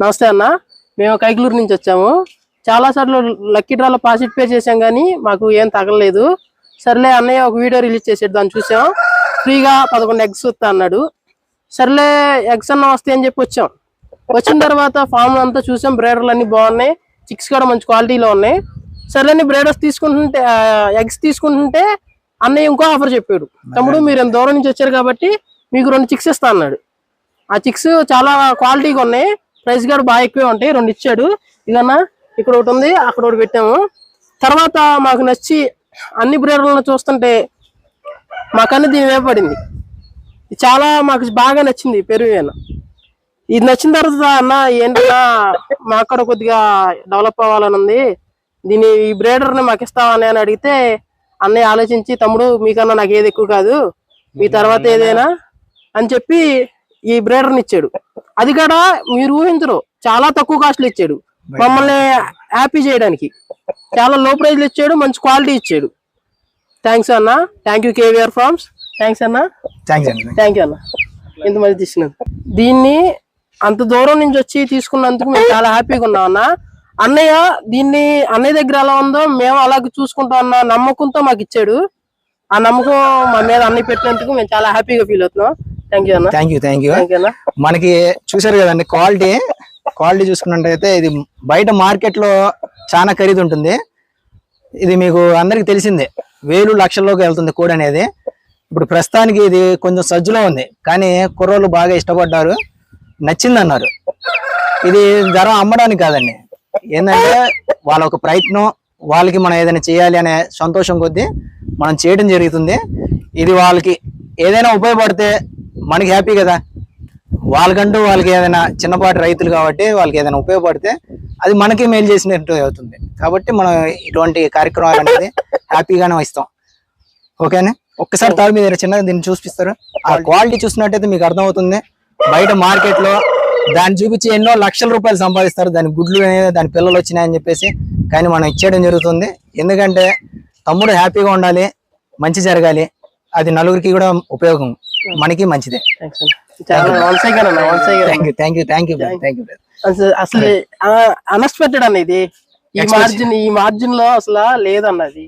నమస్తే అన్న. మేము కైకులూరు నుంచి వచ్చాము. చాలా సార్లు లక్కీ డ్రాలో పార్టిసిపేట్ చేసాం కానీ మాకు ఏం తగలలేదు. సర్లే అన్నయ్య ఒక వీడియో రిలీజ్ చేసాడు దాన్ని చూసాం. ఫ్రీగా పదకొండు ఎగ్స్ వస్తా అన్నాడు. సర్లే ఎగ్స్ అన్న వస్తాయి అని చెప్పి వచ్చాం. వచ్చిన తర్వాత ఫామ్ అంతా చూసాం. బ్రేడర్లు అన్ని బాగున్నాయి. చిక్స్ కూడా మంచి క్వాలిటీలో ఉన్నాయి. సర్లేని బ్రేడర్స్ తీసుకుంటుంటే ఎగ్స్ తీసుకుంటుంటే అన్నయ్య ఇంకో ఆఫర్ చెప్పాడు. తమ్ముడు మీరు ఎంత దూరం నుంచి వచ్చారు కాబట్టి మీకు రెండు చిక్స్ ఇస్తా అన్నాడు. ఆ చిక్స్ చాలా క్వాలిటీగా ఉన్నాయి. ప్రైస్ కూడా బాగా ఎక్కువే ఉంటాయి. రెండు ఇచ్చాడు. ఇదన్నా ఇక్కడ ఒకటి ఉంది అక్కడ ఒకటి పెట్టాము. తర్వాత మాకు నచ్చి అన్ని బ్రేడర్లను చూస్తుంటే మాకన్నీ దీని మీద పడింది. ఇది చాలా మాకు బాగా నచ్చింది పెరుగు ఇది నచ్చిన తర్వాత అన్న ఏంటన్నా మాకు కూడా కొద్దిగా డెవలప్ అవ్వాలని ఉంది. దీని ఈ బ్రేడర్ని మాకు ఇస్తావని అని అడిగితే అన్నయ్య ఆలోచించి తమ్ముడు మీకన్నా నాకు ఏది ఎక్కువ కాదు. మీ తర్వాత ఏదైనా అని చెప్పి ఈ బ్రేడర్ని ఇచ్చాడు. అది కూడా మీరు ఊహించరు. చాలా తక్కువ కాస్ట్లు ఇచ్చాడు. మమ్మల్ని హ్యాపీ చేయడానికి. చాలా లో ప్రైజ్ ఇచ్చాడు మంచి క్వాలిటీ ఇచ్చాడు. థ్యాంక్స్ అన్న. Thank you KVR Farms thanks అన్న. థ్యాంక్ యూ అన్న. ఇంతమంది తీసినందుకు. దీన్ని అంత దూరం నుంచి వచ్చి తీసుకున్నందుకు మేము చాలా హ్యాపీగా ఉన్నాం అన్న. అన్నయ్య దీన్ని అన్నయ్య దగ్గర ఎలా ఉందో మేము అలాగే చూసుకుంటాం అన్న నమ్మకంతో మాకు ఇచ్చాడు. ఆ నమ్మకం మా మీద అన్నయ్య పెట్టినందుకు మేము చాలా హ్యాపీగా ఫీల్ అవుతున్నాం. థ్యాంక్ యూ థ్యాంక్ యూ మనకి చూసారు కదండి క్వాలిటీ క్వాలిటీ చూసుకున్నట్టయితే ఇది బయట మార్కెట్లో చాలా ఖరీదు ఉంటుంది ఇది మీకు అందరికి తెలిసిందే వేలు లక్షల్లోకి వెళ్తుంది కోడి అనేది. ఇప్పుడు ప్రస్తుతానికి ఇది కొంచెం సజ్జులో ఉంది కానీ కుర్రోళ్ళు బాగా ఇష్టపడ్డారు నచ్చింది అన్నారు ఇది ధర అమ్మడానికి కాదండి ఏంటంటే వాళ్ళ ఒక ప్రయత్నం వాళ్ళకి మనం ఏదైనా చేయాలి అనే సంతోషం కొద్దీ మనం చేయడం జరుగుతుంది. ఇది వాళ్ళకి ఏదైనా ఉపయోగపడితే మనకి హ్యాపీ కదా. వాళ్ళకంటూ వాళ్ళకి ఏదైనా చిన్నపాటి రైతులు కాబట్టి వాళ్ళకి ఏదైనా ఉపయోగపడితే అది మనకి మేలు చేసినట్టు అవుతుంది. కాబట్టి మనం ఇటువంటి కార్యక్రమాలు అనేది హ్యాపీగానే ఇస్తాం. ఓకేనా ఒక్కసారి తాడు మీద చిన్నగా దీన్ని చూపిస్తారు. ఆ క్వాలిటీ చూసినట్టయితే మీకు అర్థమవుతుంది. బయట మార్కెట్లో దాన్ని చూపించి ఎన్నో లక్షల రూపాయలు సంపాదిస్తారు. దాని గుడ్లు అనేవి, దాని పిల్లలు వచ్చినాయని చెప్పేసి కానీ మనం ఇచ్చేయడం జరుగుతుంది. ఎందుకంటే తమ్ముడు హ్యాపీగా ఉండాలి మంచి జరగాలి. అది నలుగురికి కూడా ఉపయోగం. మనకి మంచిదే. Thank you thank you thank you అసలు అన్ఎక్స్పెక్టెడ్ అన్న ఇది. ఈ మార్జిన్ ఈ మార్జిన్లో అసలు లేదన్న అది